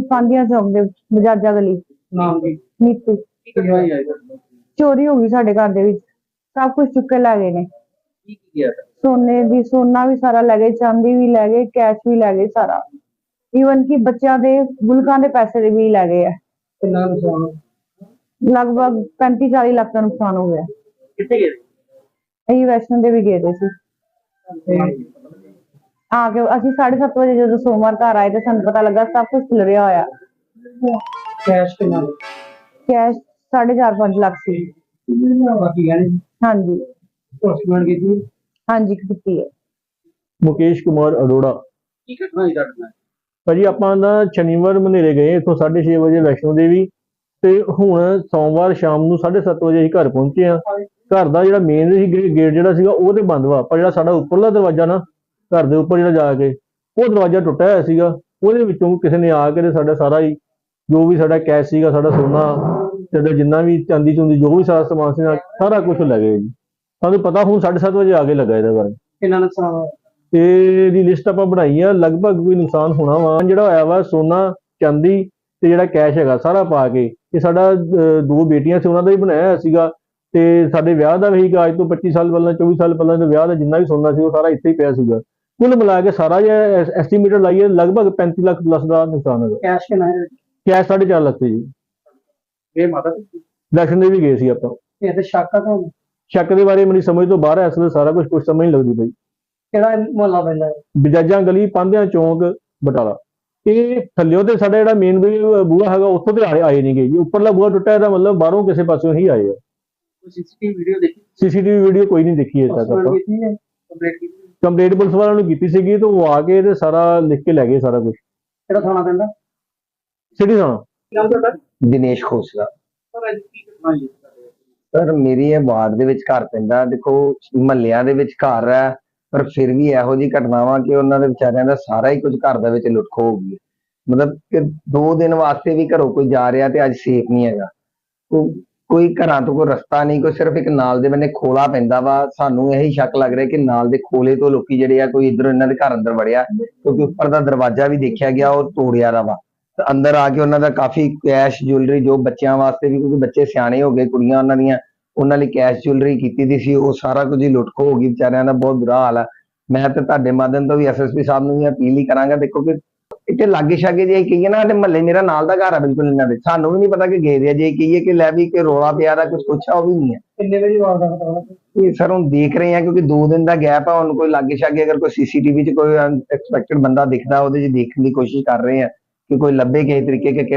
ਪਾਂਦੀਆਂ ਚੌਕ ਦੇ ਵਿੱਚ, ਬਜਾਜਾ ਗਲੀ। ਨਾਮ ਦੀ ਨੀਤੂ। ਕੀ ਕੀ ਚੋਰੀ ਹੋ ਗਈ ਸਾਡੇ ਘਰ ਦੇ ਵਿੱਚ। ਸਭ ਕੁਝ ਚੁੱਕ ਕੇ ਲੈ ਗਏ ਨੇ। ਕੀ ਗਿਆ? ਸੋਨੇ ਦੀ ਸੋਨਾ ਵੀ ਸਾਰਾ ਲੈ ਗਏ ਚਾਂਦੀ ਵੀ ਲੈ ਗਏ ਕੈਸ਼ ਵੀ ਲੈ ਗਏ ਸਾਰਾ। ਈਵਨ ਕਿ ਬੱਚਿਆਂ ਦੇ ਗੁਲਕਾਂ ਦੇ ਪੈਸੇ ਦੇ ਵੀ ਲੈ ਗਏ ਆ। ਕਿੰਨਾ ਨੁਕਸਾਨ ਲਗਭਗ 35 40 ਲੱਖ ਦਾ ਨੁਕਸਾਨ ਹੋ ਗਿਆ। ਕਿੱਥੇ ਗਏ? ਅਸੀਂ ਵੈਸ਼ਨੋ ਦੇਵੀ ਗਏ ਦੇ ਸੀ। ਆ ਕੇ ਅਸੀਂ 7:30 ਵਜੇ ਜਦੋਂ ਸੋਮਵਾਰ ਘਰ ਆਏ ਤੇ ਸਾਨੂੰ ਪਤਾ ਲੱਗਾ ਸਭ ਕੁਝ ਖਿਲਰਿਆ ਹੋਇਆ। ਕੈਸ਼ ਕਿੰਨਾ? ਕੈਸ਼ 4.5 5 ਲੱਖ ਸੀ। ਬਾਕੀ ਹਾਂਜੀ ਕੀਤੀ ਹਾਂਜੀ ਕੀਤੀ ਹੈ। ਮੁਕੇਸ਼ ਕੁਮਾਰ ਅਰੋੜਾ। ਕੀ ਘਟਨਾ ਹੋਈ ਘਟਨਾ ਭਾਜੀ ਆਪਾਂ ਨਾ ਸ਼ਨੀਵਾਰ ਮਨੇਰੇ ਗਏ ਇੱਥੋਂ 6:30 ਵਜੇ ਵੈਸ਼ਨੋ ਦੇਵੀ ਤੇ ਹੁਣ ਸੋਮਵਾਰ ਸ਼ਾਮ ਨੂੰ 7:30 ਵਜੇ ਅਸੀਂ ਘਰ ਪਹੁੰਚੇ ਆ ਘਰ ਦਾ ਜਿਹੜਾ ਮੇਨ ਸੀ ਗੇਟ ਜਿਹੜਾ ਸੀਗਾ ਉਹ ਤੇ ਬੰਦ ਵਾ। ਪਰ ਜਿਹੜਾ ਸਾਡਾ ਉੱਪਰਲਾ ਦਰਵਾਜ਼ਾ ਨਾ ਘਰ ਦੇ ਉੱਪਰ ਜਿਹੜਾ ਜਾ ਕੇ ਉਹ ਦਰਵਾਜ਼ਾ ਟੁੱਟਿਆ ਹੋਇਆ ਸੀਗਾ। ਉਹਦੇ ਵਿੱਚੋਂ ਕਿਸੇ ਨੇ ਆ ਕੇ ਤੇ ਸਾਡਾ ਸਾਰਾ ਹੀ ਜੋ ਵੀ ਸਾਡਾ ਕੈਸ਼ ਸੀਗਾ ਸਾਡਾ ਸੋਨਾ ਤੇ ਜਿੰਨਾ ਵੀ ਚਾਂਦੀ ਚੁੰਦੀ ਜੋ ਵੀ ਸਾਰਾ ਸਮਾਨ ਸੀ ਸਾਰਾ ਕੁਝ ਲੈ ਗਏ ਜੀ। ਸਾਨੂੰ ਪਤਾ ਹੁਣ 7:30 ਵਜੇ ਆ ਕੇ ਲੱਗਾ ਇਹਦਾ ਬਾਰੇ। ਕਿੰਨਾ ਨੁਕਸਾਨ ਹੋਇਆ? ਤੇ ਦੀ ਲਿਸਟ ਆਪਾਂ ਬਣਾਈ ਆ ਲਗਭਗ ਕੋਈ ਨੁਕਸਾਨ ਹੋਣਾ ਵਾ। ਜਿਹੜਾ ਹੋਇਆ ਵਾ ਸੋਨਾ ਚਾਂਦੀ ਤੇ ਜਿਹੜਾ ਕੈਸ਼ ਹੈਗਾ ਸਾਰਾ ਪਾ ਕੇ ਇਹ ਸਾਡਾ ਦੋ ਬੇਟੀਆਂ ਸੀ ਉਹਨਾਂ ਦਾ ਹੀ ਬਣਾਇਆ ਹੋਇਆ ਸੀਗਾ। ਤੇ ਸਾਡੇ ਵਿਆਹ ਦਾ ਵੀ ਸੀਗਾ ਅੱਜ ਤੋਂ 25 ਸਾਲ ਪਹਿਲਾਂ 24 ਸਾਲ ਪਹਿਲਾਂ ਦੇ ਵਿਆਹ ਦਾ ਜਿੰਨਾ ਵੀ ਸੋਨਾ ਸੀ ਉਹ ਸਾਰਾ ਇੱਥੇ ਹੀ ਪਿਆ ਸੀਗਾ। ਕੁੱਲ ਮਿਲਾ ਕੇ ਸਾਰਾ ਜਿਹੜਾ ਐਸਟੀਮੇਟਡ ਲਾਈਏ ਲਗਭਗ 35 ਲੱਖ ਪਲੱਸ ਦਾ ਨੁਕਸਾਨ ਹੈਗਾ। ਕੈਸ਼ ਕਿੰਨਾ ਹੈ? ਕੈਸ਼ 4.5 ਲੱਖ ਸੀ ਜੀ। ਇਹ ਮਾਤਾ ਜੀ? ਇਲੈਕਸ਼ਨ ਦੇ ਵੀ ਗਏ ਸੀ ਆਪਾਂ। ਇਹ ਤੇ ਸ਼ੱਕ ਆ ਤੁਹਾਨੂੰ? ਸ਼ੱਕ ਦੇ ਬਾਰੇ ਮੇਰੀ ਸਮਝ ਤੋਂ ਬਾਹਰ ਹੈ ਸਾਰਾ ਕੁਝ ਕੁਝ ਸਮਝ ਨਹੀਂ ਲੱਗਦੀ ਪਈ। ਕਿਹੜਾ ਮੁਹੱਲਾ ਪੈਂਦਾ ਹੈ? ਬਜਾਜਾਂ ਗਲੀ ਪਾਂਧਿਆਂ ਚੌਂਕ ਬਟਾਲਾ। ਇਹ ਥੱਲਿਓ ਤੇ ਸਾਡਾ ਜਿਹੜਾ ਮੇਨ ਬੂਹਾ ਹੈਗਾ ਉੱਥੋਂ ਤੇ ਆਏ ਆਏ ਨਹੀਂਗੇ ਜੀ। ਉੱਪਰਲਾ ਬੂਹਾ ਟੁੱਟਾ ਇਹਦਾ ਮਤਲਬ ਬਾਹਰੋਂ ਕਿਸੇ ਪਾਸਿਓਂ ਹੀ ਆਏ ਆ। ਸੀਸੀਟੀਵੀ ਵੀਡੀਓ ਦੇਖੀ? ਸੀਸੀਟੀਵੀ ਵੀਡੀਓ ਕੋਈ ਨਹੀਂ ਦੇਖੀ ਅਜੇ ਤੱਕ ਆਪਾਂ। ਕੀਤੀ ਹੈ ਕੰਪਲੀਟ ਕੀਤੀ। ਕੰਪਲੇਂਟ ਪੁਲਿਸ ਵਾਲਿਆਂ ਨੂੰ ਕੀਤੀ ਸੀਗੀ ਤੇ ਉਹ ਆ ਕੇ ਤੇ ਸਾਰਾ ਲਿਖ ਕੇ ਲੈ ਗਏ ਸਾਰਾ ਕੁਝ ਕਿਹੜਾ ਥਾਣਾ ਪੈਂਦਾ? ਸਿਟੀ ਥਾਣਾ। ਨਾਮ ਤੁਹਾਡਾ? ਦਿਨੇਸ਼ ਖੋਸਲਾ। ਸਰ ਅੱਜ ਕੀ ਘਟਨਾ ਹੋਈ ਹੈ? ਸਰ ਮੇਰੀ ਇਹ ਵਾਰਡ ਦੇ ਵਿੱਚ ਘਰ ਪੈਂਦਾ। ਦੇਖੋ ਮਹੱਲਿਆਂ ਦੇ ਵਿੱਚ ਘਰ ਹੈ ਪਰ ਫਿਰ ਵੀ ਇਹੋ ਜਿਹੀ ਘਟਨਾਵਾਂ ਕਿ ਉਹਨਾਂ ਦੇ ਵਿਚਾਰਿਆਂ ਦਾ ਸਾਰਾ ਹੀ ਕੁਝ ਘਰ ਦੇ ਵਿੱਚ ਲੁੱਟ ਖੋ ਹੋ ਗਈ। ਮਤਲਬ ਕਿ ਦੋ ਦਿਨ ਵਾਸਤੇ ਵੀ ਘਰੋਂ ਕੋਈ ਜਾ ਰਿਹਾ ਤੇ ਅੱਜ ਸੇਫ ਨਹੀਂ ਹੈਗਾ। ਕੋ- ਕੋਈ ਘਰਾਂ ਤੋਂ ਕੋਈ ਰਸਤਾ ਨਹੀਂ, ਕੋਈ ਸਿਰਫ ਇੱਕ ਨਾਲ ਦੇ ਬੰਨੇ ਖੋਲਾ ਪੈਂਦਾ ਵਾ। ਸਾਨੂੰ ਇਹੀ ਸ਼ੱਕ ਲੱਗ ਰਿਹਾ ਕਿ ਨਾਲ ਦੇ ਖੋਲੇ ਤੋਂ ਲੋਕੀ ਜਿਹੜੇ ਆ, ਕੋਈ ਇਧਰ ਇਹਨਾਂ ਦੇ ਘਰ ਅੰਦਰ ਵੜਿਆ, ਕਿਉਂਕਿ ਉੱਪਰ ਦਾ ਦਰਵਾਜ਼ਾ ਵੀ ਦੇਖਿਆ ਗਿਆ, ਉਹ ਤੋੜਿਆ ਦਾ ਵਾ। ਤੇ ਅੰਦਰ ਆ ਕੇ ਉਹਨਾਂ ਦਾ ਕਾਫੀ ਕੈਸ਼ ਜੁਐਲਰੀ, ਜੋ ਬੱਚਿਆਂ ਵਾਸਤੇ ਵੀ, ਕਿਉਂਕਿ ਬੱਚੇ ਸਿਆਣੇ ਹੋ ਗਏ, ਕੁੜੀਆਂ ਉਹਨਾਂ ਦੀਆਂ, ਉਹਨਾਂ ਲਈ ਕੈਸ਼ ਜੁਐਲਰੀ ਕੀਤੀ ਦੀ ਸੀ, ਉਹ ਸਾਰਾ ਕੁਝ ਹੀ ਲੁੱਟ ਖੋ ਹੋ ਗਈ, ਵਿਚਾਰਿਆਂ ਦਾ ਬਹੁਤ ਬੁਰਾ ਹਾਲ ਆ। ਮੈਂ ਤੇ ਤੁਹਾਡੇ ਮਾਧਿਅਮ ਤੋਂ ਵੀ ਐਸਐਸਪੀ ਸਾਹਿਬ ਨੂੰ ਵੀ ਅਪੀਲ ਹੀ ਕਰਾਂਗਾ, ਦੇਖੋ ਕਿ ਇੱਥੇ ਲਾਗੇ ਛਾਗੇ ਜੇ ਕਹੀਏ ਨਾ ਤੇ ਮਹੱਲੇ ਮੇਰਾ ਨਾਲ ਦਾ ਘਰ ਆ ਬਿਲਕੁਲ ਇਹਨਾਂ ਦੇ। ਸਾਨੂੰ ਵੀ ਨਹੀਂ ਪਤਾ ਕਿ ਗਏ ਦੇ ਆ ਜੇ ਕਹੀਏ ਕਿ ਲੈ ਵੀ ਕਿ ਰੋਲਾ ਪਿਆ ਦਾ ਕੁਝ ਪੁੱਛਾ ਉਹ ਵੀ ਨਹੀਂ ਹੈ। ਕਿੰਨੇ ਵਜੇ ਵਾਰ ਦਾ ਪਤਾ ਲੱਗਾ ਇਹ ਸਰ ਹੁਣ ਦੇਖ ਰਹੇ ਆ ਕਿਉਂਕਿ 2 ਦਿਨ ਦਾ ਗੈਪ ਆ ਹੁਣ ਕੋਈ ਲਾਗੇ ਛਾਗੇ ਅਗਰ ਕੋਈ ਸੀਸੀਟੀਵੀ 'ਚ ਕੋਈ ਅਨਐਕਸਪੈਕਟਡ ਬੰਦਾ ਦਿਖਦਾ ਉਹਦੇ 'ਚ ਦੇਖਣ ਦੀ ਕੋਸ਼ਿਸ਼ ਕਰ ਰਹੇ ਆ ਕਿ ਕੋਈ ਲੱਭੇ ਕਿਸੇ ਤਰੀਕੇ ਕਿ ਕਿਹੜਾ